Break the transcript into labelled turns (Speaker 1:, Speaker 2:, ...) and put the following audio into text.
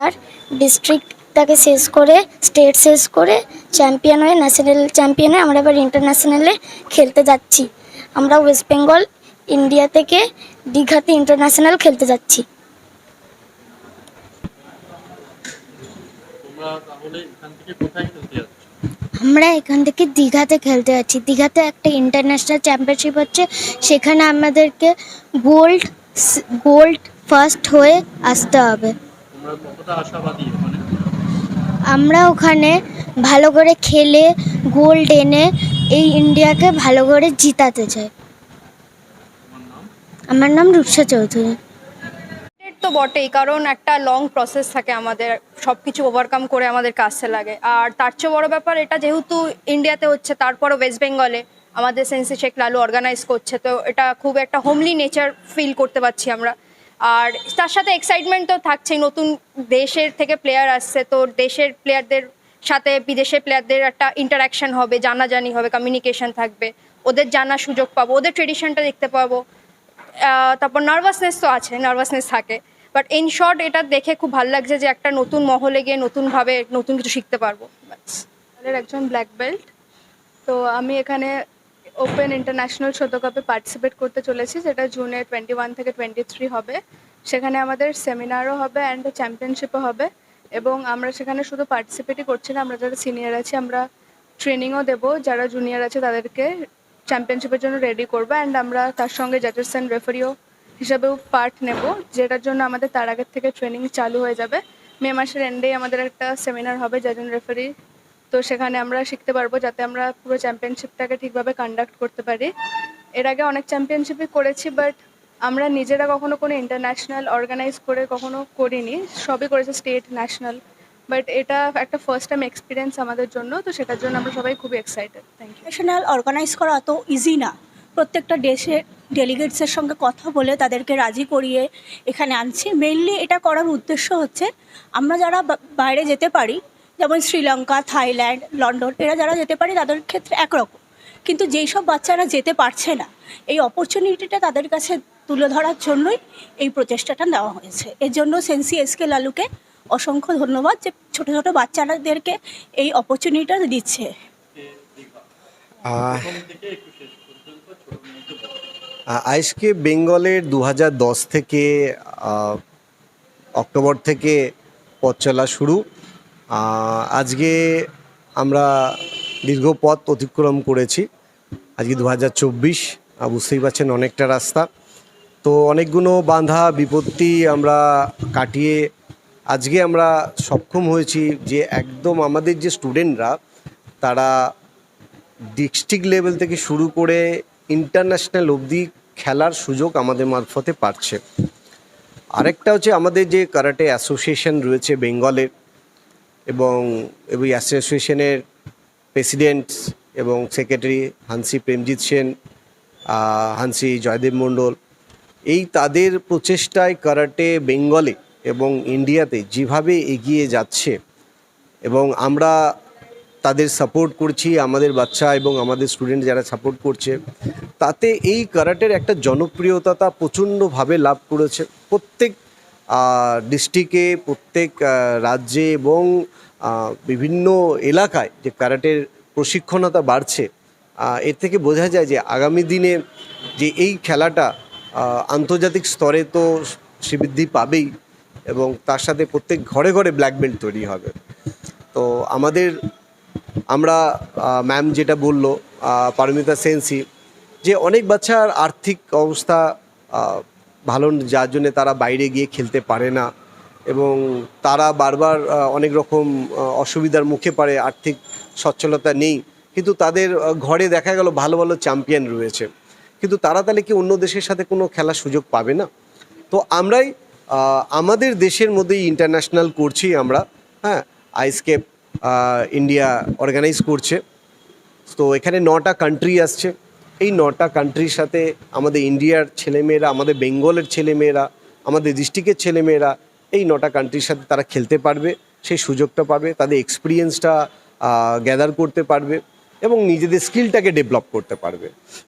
Speaker 1: আর ডিস্ট্রিক্টটাকে শেষ করে স্টেট শেষ করে চ্যাম্পিয়ন হয়ে ন্যাশনাল চ্যাম্পিয়ন হয়ে আমরা এবার ইন্টারন্যাশনালে খেলতে যাচ্ছি। আমরা ওয়েস্ট বেঙ্গল ইন্ডিয়া থেকে দীঘাতে ইন্টারন্যাশনাল খেলতে যাচ্ছি।
Speaker 2: তোমরা তাহলে এখান থেকে কোথায় খেলতে যাচ্ছ?
Speaker 1: আমরা এখান থেকে দীঘাতে খেলতে যাচ্ছি। দীঘাতে একটা ইন্টারন্যাশনাল চ্যাম্পিয়নশিপ হচ্ছে। সেখানে আমাদেরকে গোল্ড গোল্ড ফার্স্ট হয়ে আসতে হবে।
Speaker 2: তোমরা কতটা আশাবাদী
Speaker 1: আমরা ওখানে ভালো করে খেলে গোল্ড এনে এই ইন্ডিয়াকে ভালো করে জিতাতে চাই। আমার নাম রূপসা চৌধুরী।
Speaker 3: তো বটেই, কারণ একটা লং প্রসেস থাকে আমাদের সব কিছু ওভারকাম করে আমাদের আসতে লাগে। আর তার চেয়ে বড় ব্যাপার, এটা যেহেতু ইন্ডিয়াতে হচ্ছে, তারপরও ওয়েস্ট বেঙ্গলে আমাদের সেন্সি শেখ লালু অর্গানাইজ করছে, তো এটা খুব একটা হোমলি নেচার ফিল করতে পারছি আমরা। আর তার সাথে এক্সাইটমেন্ট তো থাকছেই, নতুন দেশের থেকে প্লেয়ার আসছে, তো দেশের প্লেয়ারদের সাথে বিদেশের প্লেয়ারদের একটা ইন্টারাকশন হবে, জানাজানি হবে কমিউনিকেশন থাকবে, ওদের জানার সুযোগ পাবো, ওদের ট্রেডিশনটা দেখতে পাবো। তারপর নার্ভাসনেস তো আছে নার্ভাসনেস থাকে। বাট ইন শর্ট এটা দেখে খুব ভালো লাগছে যে একটা নতুন মহলে গিয়ে নতুনভাবে নতুন কিছু শিখতে পারব।
Speaker 4: একজন ব্ল্যাক বেল্ট তো আমি এখানে ওপেন ইন্টারন্যাশনাল ছোটো কাপে পার্টিসিপেট করতে চলেছি, যেটা জুনে টোয়েন্টি ওয়ান থেকে টোয়েন্টি থ্রি হবে। সেখানে আমাদের সেমিনারও হবে অ্যান্ড চ্যাম্পিয়নশিপও হবে। এবং আমরা সেখানে শুধু পার্টিসিপেটই করছি না, আমরা যারা সিনিয়র আছি, আমরা ট্রেনিংও দেবো। যারা জুনিয়র আছে, তাদেরকে চ্যাম্পিয়নশিপের জন্য রেডি করব। অ্যান্ড আমরা তার সঙ্গে জাজেস অ্যান্ড রেফারিও হিসাবেও পার্ট নেব, যেটার জন্য আমাদের তার আগের থেকে ট্রেনিং চালু হয়ে যাবে। মে মাসের এন্ডেই আমাদের একটা সেমিনার হবে অ্যান্ড রেফারি তো সেখানে আমরা শিখতে পারব যাতে আমরা পুরো চ্যাম্পিয়নশিপটাকে ঠিকভাবে কন্ডাক্ট করতে পারি। এর আগে অনেক চ্যাম্পিয়নশিপই করেছি বাট আমরা নিজেরা কখনো কোনো ইন্টারন্যাশনাল অর্গানাইজ করে কখনো করিনি। সবই করেছে স্টেট ন্যাশনাল বাট এটা একটা ফার্স্ট টাইম এক্সপিরিয়েন্স আমাদের জন্য, তো সেটার জন্য আমরা সবাই খুবই excited thank you
Speaker 5: national organise করা অত ইজি না। প্রত্যেকটা দেশের ডেলিগেটসের সঙ্গে কথা বলে তাদেরকে রাজি করিয়ে এখানে আনছি। মেইনলি এটা করার উদ্দেশ্য হচ্ছে, আমরা যারা বাইরে যেতে পারি, যেমন শ্রীলঙ্কা, থাইল্যান্ড, লন্ডন, এরা যারা যেতে পারি তাদের ক্ষেত্রে একরকম। কিন্তু যেই সব বাচ্চারা যেতে পারছে না, এই অপরচুনিটিটা তাদের কাছে তুলে ধরার জন্যই এই প্রচেষ্টাটা নেওয়া হয়েছে। এর জন্য সেন্সি এসকে লালুকে অসংখ্য ধন্যবাদ যে ছোটো ছোটো বাচ্চাদেরকে এই অপরচুনিটিটা দিচ্ছে।
Speaker 6: আজকে বেঙ্গলের দু থেকে অক্টোবর থেকে পথ চলা শুরু। আজকে আমরা দীর্ঘ পথ অতিক্রম করেছি। আজকে দু হাজার চব্বিশ বুঝতেই পারছেন অনেকটা রাস্তা। তো অনেকগুলো বাঁধা, বিপত্তি আমরা কাটিয়ে আজকে আমরা সক্ষম হয়েছি যে একদম আমাদের যে স্টুডেন্টরা, তারা ডিস্ট্রিক্ট লেভেল থেকে শুরু করে ইন্টারন্যাশনাল অবধি খেলার সুযোগ আমাদের মারফতে পাচ্ছে আরেকটা হচ্ছে আমাদের যে কারাটে অ্যাসোসিয়েশন রয়েছে বেঙ্গলের এবং এই অ্যাসোসিয়েশনের প্রেসিডেন্ট এবং সেক্রেটারি হানসি প্রেমজিৎ সেন হানসি জয়দেব মণ্ডল, এই তাদের প্রচেষ্টায় কারাটে বেঙ্গলে এবং ইন্ডিয়াতে যেভাবে এগিয়ে যাচ্ছে এবং আমরা তাদের সাপোর্ট করছি, আমাদের বাচ্চা এবং আমাদের স্টুডেন্ট যারা সাপোর্ট করছে। তাতে এই কারাটের একটা জনপ্রিয়তা তা প্রচণ্ডভাবে লাভ করেছে। প্রত্যেক ডিস্ট্রিক্টে প্রত্যেক রাজ্যে এবং বিভিন্ন এলাকায় যে কারাটের প্রশিক্ষণতা বাড়ছে এর থেকে বোঝা যায় যে আগামী দিনে যে এই খেলাটা আন্তর্জাতিক স্তরে তো শ্রীবৃদ্ধি পাবেই এবং তার সাথে প্রত্যেক ঘরে ঘরে ব্ল্যাক বেল্ট তৈরি হবে। তো আমাদের আমরা ম্যাম যেটা বলল পারমিতা সেন্সি, যে অনেক বাচ্চার আর্থিক অবস্থা ভালো যার জন্যে তারা বাইরে গিয়ে খেলতে পারে না এবং তারা বারবার অনেক রকম অসুবিধার মুখে পড়ে, আর্থিক সচ্ছলতা নেই। কিন্তু তাদের ঘরে দেখা গেল ভালো ভালো চ্যাম্পিয়ন রয়েছে। কিন্তু তারা তাহলে কি অন্য দেশের সাথে কোনো খেলার সুযোগ পাবে না? তো আমরাই আমাদের দেশের মধ্যেই ইন্টারন্যাশনাল করছি আমরা হ্যাঁ আইসকেপ ইন্ডিয়া অর্গানাইজ করছে। তো এখানে নটা কান্ট্রি আসছে। এই নটা কান্ট্রির সাথে আমাদের ইন্ডিয়ার ছেলেমেয়েরা, আমাদের বেঙ্গলের ছেলেমেয়েরা, আমাদের ডিস্ট্রিক্টের ছেলেমেয়েরা এই নটা কান্ট্রির সাথে তারা খেলতে পারবে, সেই সুযোগটা পাবে, তাদের এক্সপিরিয়েন্সটা গ্যাদার করতে পারবে এবং নিজেদের স্কিলটাকে ডেভেলপ করতে পারবে।